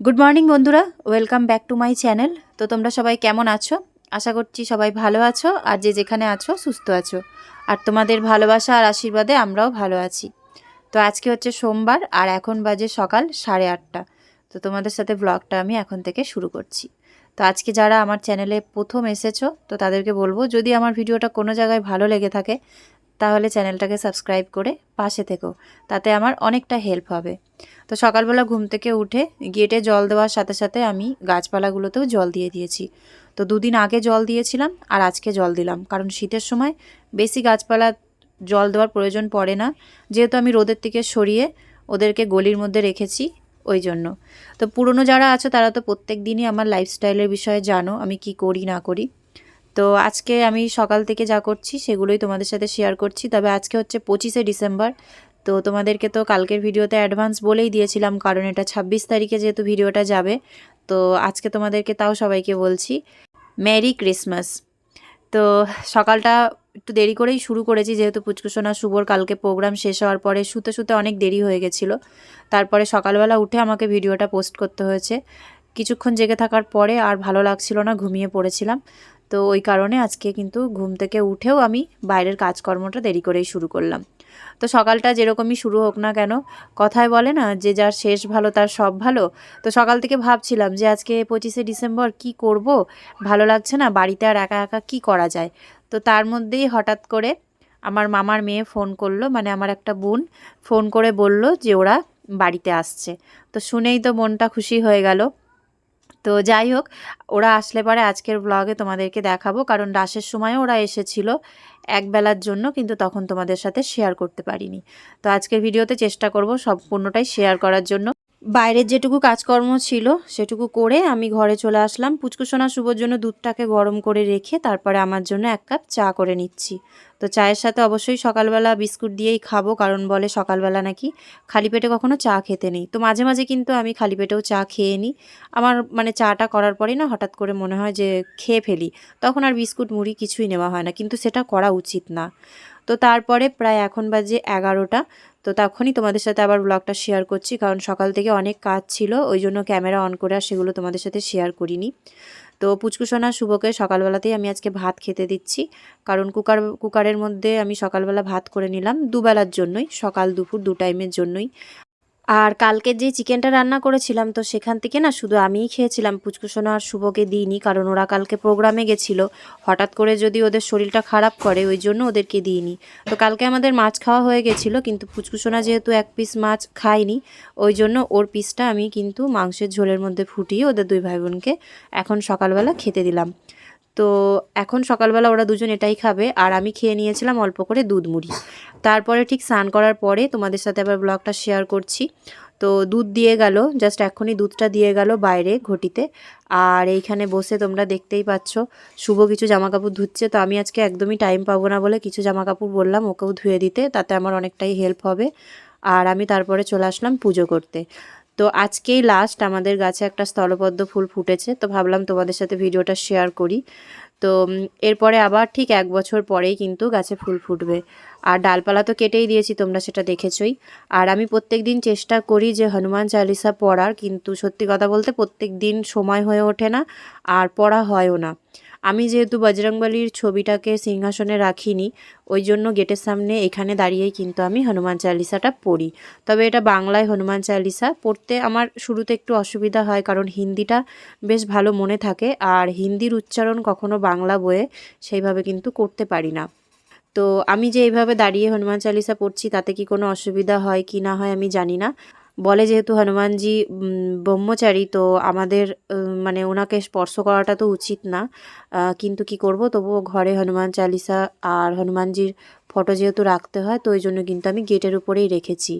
Good morning বন্ধুরা। Welcome back to my channel তো তোমরা সবাই কেমন আছো? আশা করছি সবাই ভালো আছো, আর যে যেখানে আছো, সুস্থ আছো। আর তোমাদের ভালোবাসা আর আশীর্বাদে আমরাও ভালো আছি। তো আজকে হচ্ছে সোমবার, আর এখন বাজে সকাল সাড়ে আটটা। তো তোমাদের সাথে ব্লগটা আমি এখন থেকে শুরু করছি। তো আজকে যারা আমার চ্যানেলে প্রথম এসেছ, তো তাদেরকে বলব, যদি আমার ভিডিওটা কোনো জায়গায় ভালো লেগে থাকে তাহলে চ্যানেলটাকে সাবস্ক্রাইব করে পাশে থেকো, তাতে আমার অনেকটা হেল্প হবে। তো সকালবেলা ঘুম থেকে উঠে গেটে জল দেওয়ার সাথে সাথে আমি গাছপালাগুলোতেও জল দিয়ে দিয়েছি। তো দুদিন আগে জল দিয়েছিলাম আর আজকে জল দিলাম, কারণ শীতের সময় বেশি গাছপালা জল দেওয়ার প্রয়োজন পড়ে না। যেহেতু আমি রোদের থেকে সরিয়ে ওদেরকে গলির মধ্যে রেখেছি ওই জন্য। তো পুরনো যারা আছো তারা তো প্রত্যেক দিনই আমার লাইফস্টাইলের বিষয়ে জানো, আমি কি করি না করি। তো আজকে আমি সকাল থেকে যা করছি সেগুলোই তোমাদের সাথে শেয়ার করছি। তবে আজকে হচ্ছে পঁচিশে ডিসেম্বর। তো তোমাদেরকে তো কালকের ভিডিওতে অ্যাডভান্স বলেই দিয়েছিলাম, কারণ এটা ছাব্বিশ তারিখে যেহেতু ভিডিওটা যাবে। তো আজকে তোমাদেরকে তাও সবাইকে বলছি, মেরি ক্রিসমাস। তো সকালটা একটু দেরি করেই শুরু করেছি, যেহেতু পুচকুসোনা শুভর কালকে প্রোগ্রাম শেষ হওয়ার পরে শুতে শুতে অনেক দেরি হয়ে গেছিল। তারপরে সকালবেলা উঠে আমাকে ভিডিওটা পোস্ট করতে হয়েছে। কিছুক্ষণ জেগে থাকার পরে আর ভালো লাগছিল না, ঘুমিয়ে পড়েছিলাম। তো ওই কারণে আজকে কিন্তু ঘুম থেকে উঠেও আমি বাইরের কাজকর্মটা দেরি করেই শুরু করলাম। তো সকালটা যেরকমই শুরু হোক না কেন, কথায় বলে না যে যার শেষ ভালো তার সব ভালো। তো সকাল থেকে ভাবছিলাম যে আজকে পঁচিশে ডিসেম্বর কি করব, ভালো লাগছে না, বাড়িতে আর একা একা কি করা যায়? তো তার মধ্যেই হঠাৎ করে আমার মামার মেয়ে ফোন করল মানে আমার একটা বোন ফোন করে বলল যে ওরা বাড়িতে আসছে। তো শুনেই তো মনটা খুশি হয়ে গেল। তো যাই হোক, ওরা আসলে পরে আজকের ব্লগে তোমাদেরকে দেখাবো। কারণ রাসের সময় ওরা এসেছিল একবেলার জন্য, কিন্তু তখন তোমাদের সাথে শেয়ার করতে পারিনি। তো আজকের ভিডিওতে চেষ্টা করব সম্পূর্ণটাই শেয়ার করার জন্য। বাইরের যেটুকু কাজকর্ম ছিল সেটুকু করে আমি ঘরে চলে আসলাম। পুচকুসোনা শুভর জন্য দুধটাকে গরম করে রেখে তারপরে আমার জন্য এক কাপ চা করে নিচ্ছি। তো চায়ের সাথে অবশ্যই সকালবেলা বিস্কুট দিয়েই খাব, কারণ বলে সকালবেলা নাকি খালি পেটে কখনো চা খেতে নেই। তো মাঝে মাঝে কিন্তু আমি খালি পেটেও চা খেয়ে নিই। আমার মানে চাটা করার পরেই না হঠাৎ করে মনে হয় যে খেয়ে ফেলি। তখন আর বিস্কুট, মুড়ি কিছুই নেওয়া হয় না। কিন্তু সেটা করা উচিত না। তো তারপরে প্রায় এখন বাজে এগারোটা। তো তখনই তোমাদের সাথে আবার ব্লগটা শেয়ার করছি, কারণ সকাল থেকে অনেক কাজ ছিল, ওই জন্য ক্যামেরা অন করে আর সেগুলো তোমাদের সাথে শেয়ার করিনি। তো পুচকুসোনা শুভকে সকালবেলাতেই আমি আজকে ভাত খেতে দিচ্ছি, কারণ কুকার, কুকারের মধ্যে আমি সকালবেলা ভাত করে নিলাম দুবেলার জন্যই, সকাল দুপুর দু টাইমের জন্যই। আর কালকে যে চিকেনটা রান্না করেছিলাম, তো সেখান থেকে না শুধু আমিই খেয়েছিলাম। পুচকুসোনা আর শুভকে দিইনি, কারণ ওরা কালকে প্রোগ্রামে গেছিল। হঠাৎ করে যদি ওদের শরীরটা খারাপ করে, ওই জন্য ওদেরকে দিইনি। তো কালকে আমাদের মাছ খাওয়া হয়ে গেছিল, কিন্তু পুচকুসোনা যেহেতু এক পিস মাছ খায়নি, ওই জন্য ওর পিসটা আমি কিন্তু মাংসের ঝোলের মধ্যে ফুটিয়ে ওদের দুই ভাই বোনকে এখন সকালবেলা খেতে দিলাম। তো এখন সকালবেলা ওরা দুজন এটাই খাবে। আর আমি খেয়ে নিয়েছিলাম অল্প করে দুধ মুড়ি। তারপরে ঠিক স্নান করার পরে তোমাদের সাথে আবার ব্লগটা শেয়ার করছি। তো দুধ দিয়ে গেল, জাস্ট এখনই দুধটা দিয়ে গেল বাইরে ঘটিতে। আর এইখানে বসে তোমরা দেখতেই পাচ্ছ, শুভ কিছু জামা কাপড় ধুচ্ছে। তো আমি আজকে একদমই টাইম পাবো না বলে কিছু জামা কাপড় বললাম ওকেও ধুয়ে দিতে, তাতে আমার অনেকটাই হেল্প হবে। আর আমি তারপরে চলে আসলাম পুজো করতে। তো আজকেই লাস্ট আমাদের গাছে একটা স্থলপদ্ম ফুল ফুটেছে, তো ভাবলাম তোমাদের সাথে ভিডিওটা শেয়ার করি। তো এরপরে আবার ঠিক এক বছর পরেই কিন্তু গাছে ফুল ফুটবে। আর ডালপালা তো কেটেই দিয়েছি, তোমরা সেটা দেখেছই। আর আমি প্রত্যেক দিন চেষ্টা করি যে হনুমান চালিসা পড়ার, কিন্তু সত্যি কথা বলতে প্রত্যেক দিন সময় হয়ে ওঠে না, আর পড়া হয়ও না। আমি যেহেতু বজরংবলির ছবিটাকে সিংহাসনে রাখিনি, ওই জন্য গেটের সামনে এখানে দাঁড়িয়েই কিন্তু আমি হনুমান চালিসাটা পড়ি। তবে এটা বাংলায় হনুমান চালিসা পড়তে আমার শুরুতে একটু অসুবিধা হয়, কারণ হিন্দিটা বেশ ভালো মনে থাকে আর হিন্দির উচ্চারণ কখনো বাংলা বইয়ে সেইভাবে কিন্তু করতে পারি না। তো আমি যে এইভাবে দাঁড়িয়ে হনুমান চালিসা পড়ছি তাতে কি কোনো অসুবিধা হয়, কি না হয় আমি জানি না। বলে যেহেতু হনুমানজি ব্রহ্মচারী, তো আমাদের মানে ওনাকে স্পর্শ করাটা তো উচিত না। কিন্তু কি করব? তবুও ঘরে হনুমান চালিসা আর হনুমানজির ফটো যেহেতু রাখতে হয়, তো ওই জন্য কিন্তু আমি গেটের উপরেই রেখেছি।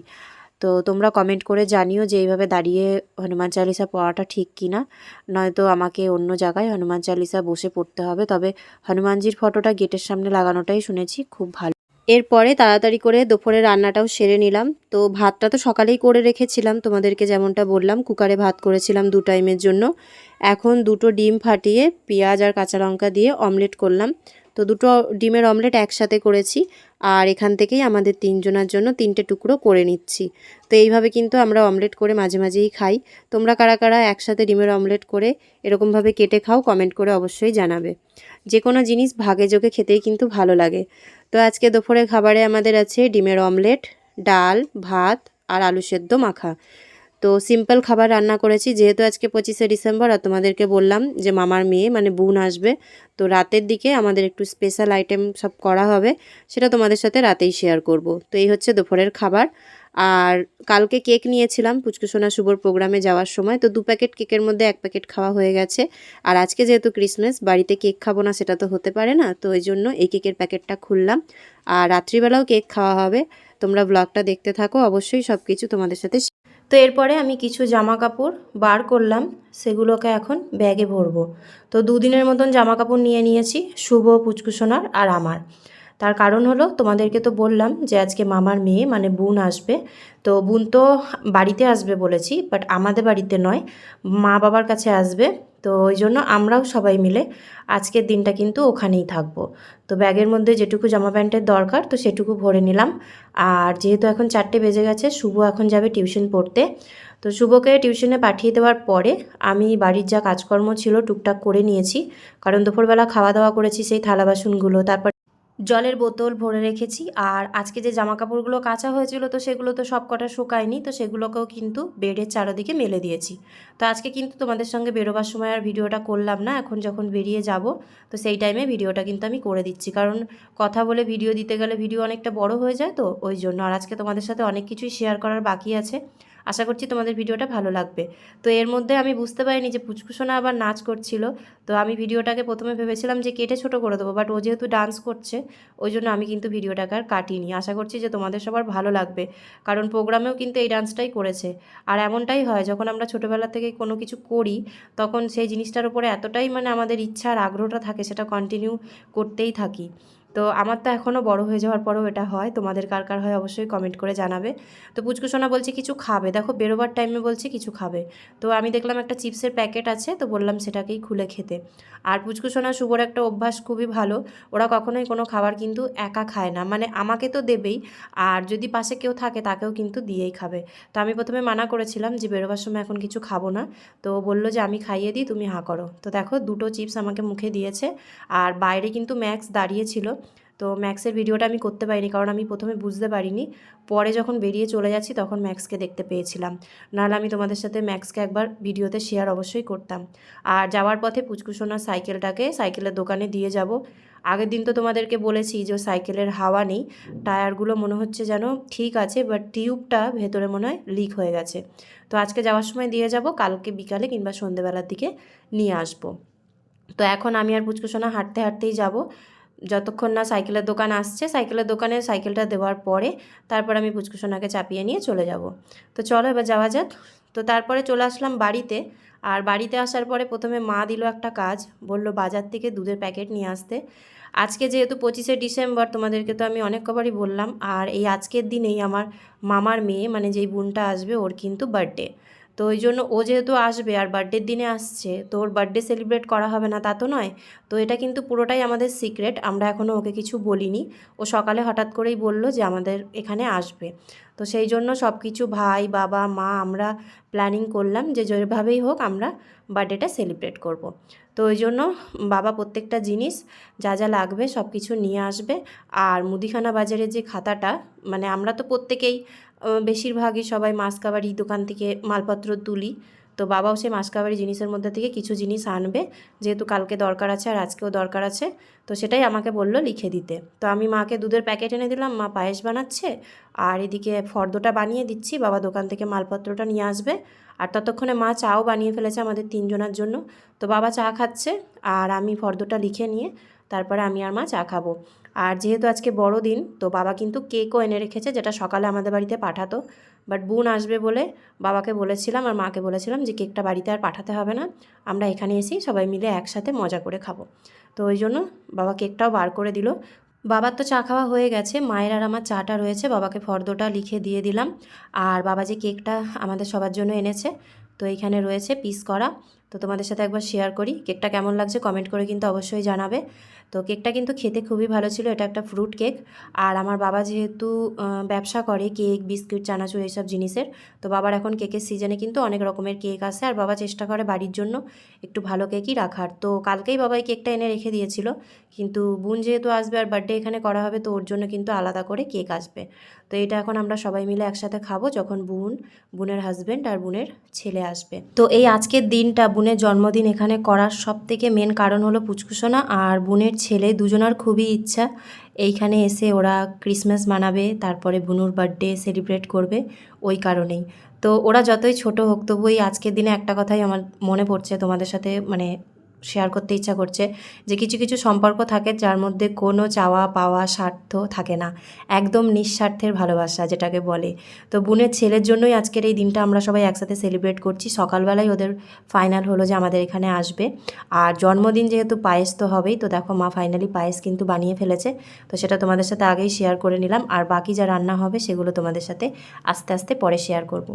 তো তোমরা কমেন্ট করে জানিও যে এইভাবে দাঁড়িয়ে হনুমান চালিসা পড়াটা ঠিক কি না নয়তো আমাকে অন্য জায়গায় হনুমান চালিসা বসে পড়তে হবে। তবে হনুমানজির ফটোটা গেটের সামনে লাগানোটাই শুনেছি, খুব ভালো। এরপরে তাড়াতাড়ি করে দুপুরে রান্নাটাও সেরে নিলাম। তো ভাতটা তো সকালেই করে রেখেছিলাম, তোমাদেরকে যেমনটা বললাম, কুকারে ভাত করেছিলাম দু টাইমের জন্য। এখন দুটো ডিম ফাটিয়ে পেঁয়াজ আর কাঁচা লঙ্কা দিয়ে অমলেট করলাম। তো দুটো ডিমের অমলেট একসাথে করেছি। আর এখান থেকেই আমাদের তিনজনের জন্য তিনটে টুকরো করে নিচ্ছি। তো এইভাবে কিন্তু আমরা অমলেট করে মাঝে মাঝেই খাই। তোমরা কারা কারা একসাথে ডিমের অমলেট করে এরকমভাবে কেটে খাও কমেন্ট করে অবশ্যই জানাবে। যে কোনো জিনিস ভাগে যোগে খেতেই কিন্তু ভালো লাগে। তো আজকে দুপুরের খাবারে আমাদের আছে ডিমের অমলেট, ডাল, ভাত আর আলু সেদ্ধ মাখা। তো সিম্পল খাবার রান্না করেছি। যেহেতু আজকে পঁচিশে ডিসেম্বর আর তোমাদেরকে বললাম যে মামার মেয়ে মানে বোন আসবে, তো রাতের দিকে আমাদের একটু স্পেশাল আইটেম সব করা হবে, সেটা তোমাদের সাথে রাতেই শেয়ার করব। তো এই হচ্ছে দুপুরের খাবার। আর কালকে কেক নিয়েছিলাম পুচকুসোনা শুভর প্রোগ্রামে যাওয়ার সময়, তো দু প্যাকেট কেকের মধ্যে এক প্যাকেট খাওয়া হয়ে গেছে। আর আজকে যেহেতু ক্রিসমাস বাড়িতে কেক খাব না, সেটা তো হতে পারে না, তো ওই জন্য এই কেকের প্যাকেটটা খুললাম। আর রাত্রিবেলাও কেক খাওয়া হবে। তোমরা ব্লগটা দেখতে থাকো, অবশ্যই সব কিছু তোমাদের সাথে তো এরপরে আমি কিছু জামা কাপড় বার করলাম, সেগুলোকে এখন ব্যাগে ভরবো। তো দুদিনের মতন জামা কাপড় নিয়ে নিয়েছি, শুভ পুচকুসোনার আর আমার। তার কারণ হলো, তোমাদেরকে তো বললাম যে আজকে মামার মেয়ে মানে বোন আসবে। তো বোন তো বাড়িতে আসবে বলেছি বাট আমাদের বাড়িতে নয়, মা বাবার কাছে আসবে। তো ওই জন্য আমরাও সবাই মিলে আজকের দিনটা কিন্তু ওখানেই থাকব। তো ব্যাগের মধ্যে যেটুকু জামা প্যান্টের দরকার, তো সেটুকু ভরে নিলাম। আর যেহেতু এখন চারটে বেজে গেছে, শুভ এখন যাবে টিউশন পড়তে। তো শুভকে টিউশনে পাঠিয়ে দেওয়ার পরে আমি বাড়ির যা কাজকর্ম ছিল টুকটাক করে নিয়েছি। কারণ দুপুরবেলা খাওয়া দাওয়া করেছি সেই থালা বাসনগুলো, তারপর জলের বোতল ভরে রেখেছি। আর আজকে যে জামা কাপড়গুলো কাঁচা হয়েছিল তো সেগুলো তো সব কটা শুকায়নি, তো সেগুলোকেও কিন্তু বেডের চারোদিকে মেলে দিয়েছি। তো আজকে কিন্তু তোমাদের সঙ্গে বেরোবার সময় আর ভিডিওটা করলাম না, এখন যখন বেরিয়ে যাব, তো সেই টাইমে ভিডিওটা কিন্তু আমি করে দিচ্ছি। কারণ কথা বলে ভিডিও দিতে গেলে ভিডিও অনেকটা বড় হয়ে যায় তো, ওই জন্য। আর আজকে তোমাদের সাথে অনেক কিছুই শেয়ার করার বাকি আছে। আশা করছি তোমাদের ভিডিওটা ভালো লাগবে। তো এর মধ্যে আমি বুঝতে পারিনি যে পুচকুসোনা আবার নাচ করছিল। তো আমি ভিডিওটাকে প্রথমে ভেবেছিলাম যে কেটে ছোট করে দেবো বাট ও যেহেতু ডান্স করছে, ওই জন্য আমি কিন্তু ভিডিওটাকে আর কাটিনি। আশা করছি যে তোমাদের সবার ভালো লাগবে, কারণ প্রোগ্রামেও কিন্তু এই ডান্সটাই করেছে। আর এমনটাই হয়, যখন আমরা ছোটোবেলা থেকে কোনো কিছু করি, তখন সেই জিনিসটার উপরে এতটাই মানে আমাদের ইচ্ছা আর আগ্রহটা থাকে, সেটা কন্টিনিউ করতেই থাকি। তো আমার তো এখনও বড় হয়ে যাওয়ার পরেও এটা হয়। তোমাদের কার কার হয় অবশ্যই কমেন্ট করে জানাবে। তো পুচকুসোনা বলছে, কিছু খাবে। দেখো, বেরোবার টাইমে বলছে, কিছু খাবে। তো আমি দেখলাম একটা চিপসের প্যাকেট আছে, তো বললাম সেটাকেই খুলে খেতে। আর পুচকুসোনা, শুভর একটা অভ্যাস খুবই ভালো। ওরা কখনোই কোনো খাবার কিন্তু একা খায় না। মানে আমাকে তো দেবেই, আর যদি পাশে কেউ থাকে, তাকেও কিন্তু দিয়েই খাবে। তো আমি প্রথমে মানা করেছিলাম যে, বেরোবার সময় এখন কিছু খাব না। তো বলল যে, আমি খাইয়ে দিই, তুমি হাঁ করো। তো দেখো, দুটো চিপস আমাকে মুখে দিয়েছে। আর বাইরে কিন্তু ম্যাক্স দাঁড়িয়েছিল তো ম্যাক্সের ভিডিওটা আমি করতে পারিনি, কারণ আমি প্রথমে বুঝতে পারিনি। পরে যখন বেরিয়ে চলে যাচ্ছি, তখন ম্যাক্সকে দেখতে পেয়েছিলাম। নাহলে আমি তোমাদের সাথে ম্যাক্সকে একবার ভিডিওতে শেয়ার অবশ্যই করতাম। আর যাওয়ার পথে পুচকুসোনার সাইকেলটাকে সাইকেলের দোকানে দিয়ে যাব। আগের দিন তো তোমাদেরকে বলেছি যে সাইকেলের হাওয়া নেই, টায়ারগুলো মনে হচ্ছে যেন ঠিক আছে বাট টিউবটা ভেতরে মনে হয় লিক হয়ে গেছে। তো আজকে যাওয়ার সময় দিয়ে যাব, কালকে বিকালে কিংবা সন্ধেবেলার দিকে নিয়ে আসব। তো এখন আমি আর পুচকুসোনা হাঁটতে হাঁটতেই যাব। যতক্ষণ না সাইকেলের দোকান আসছে, সাইকেলের দোকানে সাইকেলটা দেওয়ার পরে তারপর আমি পুচকুসোনাকে চাপিয়ে নিয়ে চলে যাব। তো চলো এবার যাওয়া যাক। তো তারপরে চলে আসলাম বাড়িতে। আর বাড়িতে আসার পরে প্রথমে মা দিল একটা কাজ, বলল বাজার থেকে দুধের প্যাকেট নিয়ে আসতে। আজকে যেহেতু পঁচিশে ডিসেম্বর, তোমাদেরকে তো আমি অনেক কবারই বললাম। আর এই আজকের দিনেই আমার মামার মেয়ে মানে যেই বোনটা আসবে, ওর কিন্তু বার্থডে তো ওই জন্য ও যেহেতু আসবে আর বার্থডের দিনে আসছে, তো ওর বার্থডে সেলিব্রেট করা হবে না তা তো নয়। তো এটা কিন্তু পুরোটাই আমাদের সিক্রেট আমরা এখনও ওকে কিছু বলিনি। ও সকালে হঠাৎ করেই বলল যে আমাদের এখানে আসবে। তো সেই জন্য সব কিছু ভাই, বাবা, মা আমরা প্ল্যানিং করলাম যে যেভাবেই হোক আমরা বার্থডেটা সেলিব্রেট করব। তো ওই জন্য বাবা প্রত্যেকটা জিনিস যা যা লাগবে সব কিছু নিয়ে আসবে। আর মুদিখানা বাজারের যে খাতাটা মানে আমরা তো প্রত্যেকেই বেশিরভাগই সবাই মাসকাবাড়ি দোকান থেকে মালপত্র তুলি। তো বাবাও সেই মাসকাবাড়ি জিনিসের মধ্যে থেকে কিছু জিনিস আনবে। যেহেতু কালকে দরকার আছে আর আজকেও দরকার আছে, তো সেটাই আমাকে বলল লিখে দিতে। তো আমি মাকে দুধের প্যাকেট এনে দিলাম, মা পায়েস বানাচ্ছে আর এদিকে ফর্দটা বানিয়ে দিচ্ছি। বাবা দোকান থেকে মালপত্রটা নিয়ে আসবে আর ততক্ষণে মা চাও বানিয়ে ফেলেছে আমাদের তিনজনের জন্য। তো বাবা চা খাচ্ছে আর আমি ফর্দটা লিখে নিয়ে তারপরে আমি আর মা চা খাব। আর যেহেতু আজকে বড় দিন তো বাবা কিন্তু কেকও এনে রেখেছে যেটা সকালে আমাদের বাড়িতে পাঠাতো। বাট বোন আসবে বলে বাবাকে বলেছিলাম আর মাকে বলেছিলাম যে কেকটা বাড়িতে আর পাঠাতে হবে না। আমরা এখানে এসেই সবাই মিলে একসাথে মজা করে খাব। তো ওই জন্য বাবা কেকটাও বার করে দিল। বাবার তো চা খাওয়া হয়ে গেছে, মায়ের আর আমার চাটা রয়েছে, বাবাকে ফর্দটা লিখে দিয়ে দিলাম। আর বাবা যে কেকটা আমাদের সবার জন্য এনেছে, তো এইখানে রয়েছে পিস করা। তো তোমাদের সাথে একবার শেয়ার করি, কেকটা কেমন লাগছে কমেন্ট করে কিন্তু অবশ্যই জানাবে। তো কেকটা কিন্তু খেতে খুবই ভালো ছিল, এটা একটা ফ্রুট কেক আর আমার বাবা যেহেতু ব্যবসা করে কেক, বিস্কিট, চানাচুর এইসব জিনিসের, তো বাবার এখন কেকের সিজনে কিন্তু অনেক রকমের কেক আসে আর বাবা চেষ্টা করে বাড়ির জন্য একটু ভালো কেকই রাখার। তো কালকেই বাবা কেকটা এনে রেখে দিয়েছিল, কিন্তু বোন যেহেতু আসবে আর বার্থডে এখানে করা হবে, তো ওর জন্য কিন্তু আলাদা করে কেক আসবে। তো এটা এখন আমরা সবাই মিলে একসাথে খাব যখন বোন, বোনের হাজব্যান্ড আর বোনের ছেলে আসবে। তো এই আজকের দিনটা বোনের জন্মদিন এখানে করার সব থেকে মেন কারণ হলো পুচকুসোনা আর বোনের ছেলে দুজনার খুবই ইচ্ছা। এইখানে এসে ওরা ক্রিসমাস মানাবে, তারপরে বুনুর বার্থডে সেলিব্রেট করবে ওই কারণেই। তো ওরা যতই ছোট হোক তবু এই আজকের দিনে একটা কথাই আমার মনে পড়ছে তোমাদের সাথে মানে শেয়ার করতে ইচ্ছা করছে যে কিছু কিছু সম্পর্ক থাকে যার মধ্যে কোনো চাওয়া পাওয়া স্বার্থ থাকে না। একদম নিঃস্বার্থের ভালোবাসা যেটাকে বলে। তো বোনের ছেলের জন্যই আজকের এই দিনটা আমরা সবাই একসাথে সেলিব্রেট করছি। সকালবেলায় ওদের ফাইনাল হলো যে আমাদের এখানে আসবে। আর জন্মদিন যেহেতু পায়েস তো হবেই, তো দেখো মা ফাইনালি পায়েস কিন্তু বানিয়ে ফেলেছে। তো সেটা তোমাদের সাথে আগেই শেয়ার করে নিলাম। আর বাকি যা রান্না হবে সেগুলো তোমাদের সাথে আস্তে আস্তে পরে শেয়ার করব।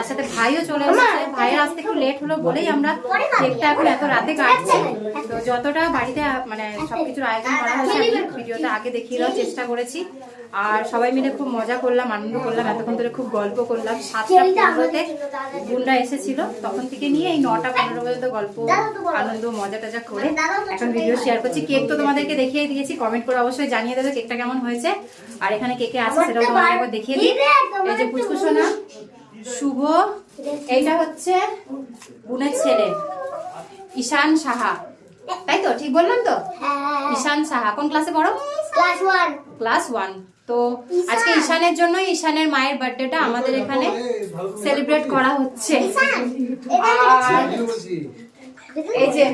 তার সাথে ভাইও চলে এসেছে। ভাইয়ের আসতে একটু লেট হলো বলেই আমরা কেকটা এখন এত রাতে কাটছি। তো যতটা বাড়িতে মানে সবকিছুর আয়োজন করা হয়েছে আমি ভিডিওটা আগে দেখিয়ে দেওয়ার চেষ্টা করেছি। আর সবাই মিলে খুব মজা করলাম আনন্দ করলাম এতক্ষণ ধরে খুব গল্প করলাম। সাতটা পনেরোতে বোনরা এসেছিল। তখন থেকে নিয়ে এই নটা পনেরো পর্যন্ত গল্প আনন্দ মজা টজা করে এখন ভিডিও শেয়ার করছি। কেক তো তোমাদেরকে দেখিয়ে দিয়েছি। কমেন্ট করে অবশ্যই জানিয়ে দেবে কেকটা কেমন হয়েছে। আর এখানে কেকে আছে সেটাও তোমাদের একবার দেখিয়ে দিই। এই যে পুচকুসোনা শুভ। এইটা হচ্ছে বোনের ছেলে ঈশান সাহা। তাই তো? ঠিক বললাম তো? ঈশান সাহা। কোন ক্লাসে পড়ো? ক্লাস ওয়ান ক্লাস ওয়ান তো আজকে ঈশানের জন্য ঈশানের মায়ের বার্থডেটা আমাদের এখানে সেলিব্রেট করা হচ্ছে। এই যে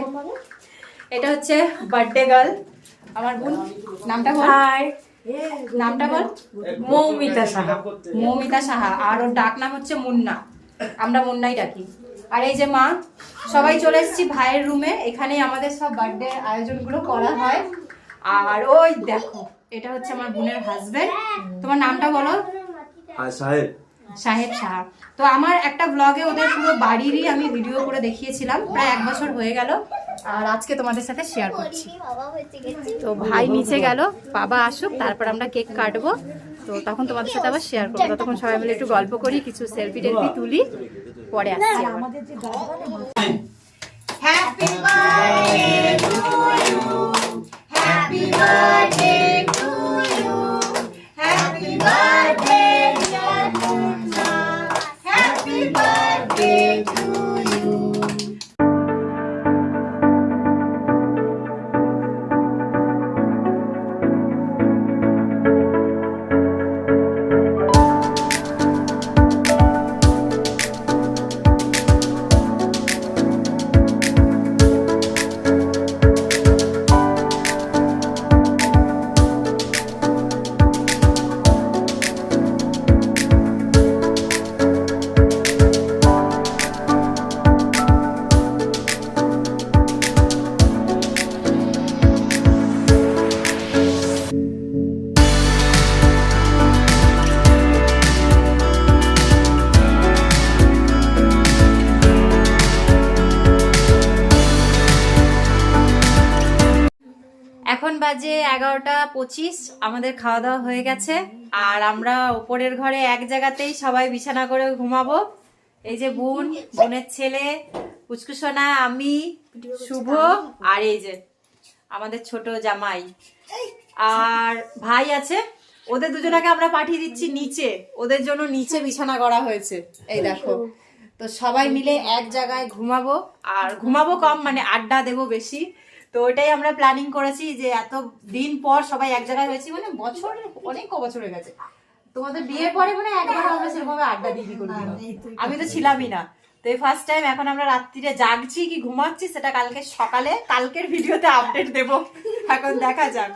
এটা হচ্ছে বার্থডে গার্ল আমার বোন নামটা বল। নামটা বল? মৌমিতা সাহা। মৌমিতা সাহা। আর ওর ডাক নাম হচ্ছে মুন্না। আমরা মুন্নাই ডাকি। আর এই যে মা সবাই চলে এসেছি ভাইয়ের রুমে এখানেই আমাদের সব বার্থডে আয়োজনগুলো করা হয়। আর ওই দেখো এটা হচ্ছে আমার বোনের হাজবেন্ড তোমার নামটা বলো? সাহেব। সাহেব সাহা। তো আমার একটা ব্লগে ওদের পুরো বাড়িরই আমি ভিডিও করে দেখিয়েছিলাম। প্রায় এক বছর হয়ে গেল। আর আজকে তোমাদের সাথে শেয়ার করছি বাবা হচ্ছে গেছে তো ভাই নিচে গেল বাবা আসুক তারপর আমরা কেক কাটবো তো তখন তোমাদের সাথে আবার শেয়ার করব তখন সবাই মিলে একটু গল্প করি কিছু সেলফি টেলফি তুলি পরে আসছি। Happy birthday to you. Happy birthday বাজে এগারোটা পঁচিশ, আমাদের খাওয়া দাওয়া হয়ে গেছে। আর আমরা ওপরের ঘরে এক জায়গাতেই সবাই বিছানা করে ঘুমাবো। এই যে বোন, বোনের ছেলে পুচকুসোনা আমি, শুভ আর এই যে আমাদের ছোট জামাই। আর ভাই আছে, ওদের দুজনাকে আমরা পাঠিয়ে দিচ্ছি নিচে। ওদের জন্য নিচে বিছানা করা হয়েছে। এই দেখো, তো সবাই মিলে এক জায়গায় ঘুমাবো। আর ঘুমাবো কম মানে আড্ডা দেবো বেশি। তো ওটাই আমরা প্ল্যানিং করেছি যে এত দিন পর সবাই এক জায়গায় হয়েছি মানে বছর অনেক ক বছর হয়ে গেছে। তোমাদের বিয়ের পরে মানে একবার আমরা সেরকম আড্ডা দিদি করি আমি তো ছিলামই না। তো এই ফার্স্ট টাইম এখন আমরা রাত্রিরে জাগছি কি ঘুমাচ্ছি সেটা কালকে সকালে কালকের ভিডিওতে আপডেট দেব। এখন দেখা যাক।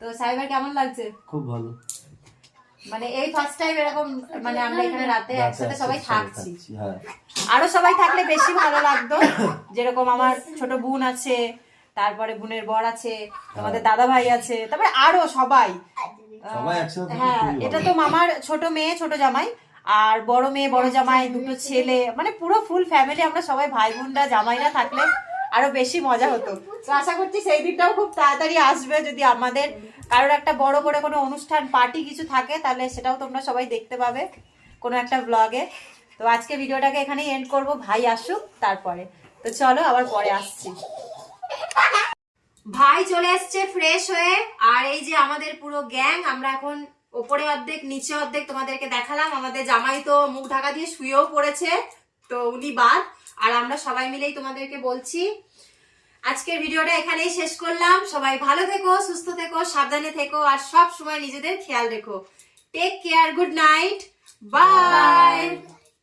তো সাহেবের কেমন লাগছে? খুব ভালো। মানে এই ফার্স্ট টাইম এরকম মানে আমরা এখানে রাতে একসাথে সবাই থাকছি হ্যাঁ। আরও সবাই থাকলে বেশি ভালো লাগতো। যেরকম আমার ছোট বোন আছে তারপরে বোনের বর আছে তোমাদের দাদা ভাই আছে তারপরে আরও সবাই। হ্যাঁ এটা তো মামার ছোট মেয়ে ছোট জামাই আর বড় মেয়ে বড় জামাই দুটো ছেলে মানে পুরো ফুল ফ্যামিলি আমরা সবাই ভাই বোনরা জামাইরা থাকলে আরও বেশি মজা হতো। তো আশা করছি সেই দিনটাও খুব তাড়াতাড়ি আসবে যদি আমাদের কারোর একটা বড় করে কোনো অনুষ্ঠান পার্টি কিছু থাকে তাহলে সেটাও তোমরা সবাই দেখতে পাবে কোনো একটা ব্লগে তো আজকে ভিডিওটাকে এখানেই এন্ড করব ভাই আসুক তারপরে। তো চলো আবার পরে আসছি। ভাই চলে এসছে ফ্রেশ হয়ে। আর এই যে আমাদের পুরো গ্যাং আমরা এখন ওপরে অর্ধেক, নিচে অর্ধেক তোমাদেরকে দেখালাম। আমাদের জামাই তো মুখ ঢাকা দিয়ে শুয়েও পড়েছে, তো উনি বাদ। আর আমরা সবাই মিলেই তোমাদেরকে বলছি, আজকের ভিডিওটা এখানেই শেষ করলাম। সবাই ভালো থেকো, সুস্থ থেকো, সাবধানে থেকো, আর সব সময় নিজেদের খেয়াল রেখো। Take care good night bye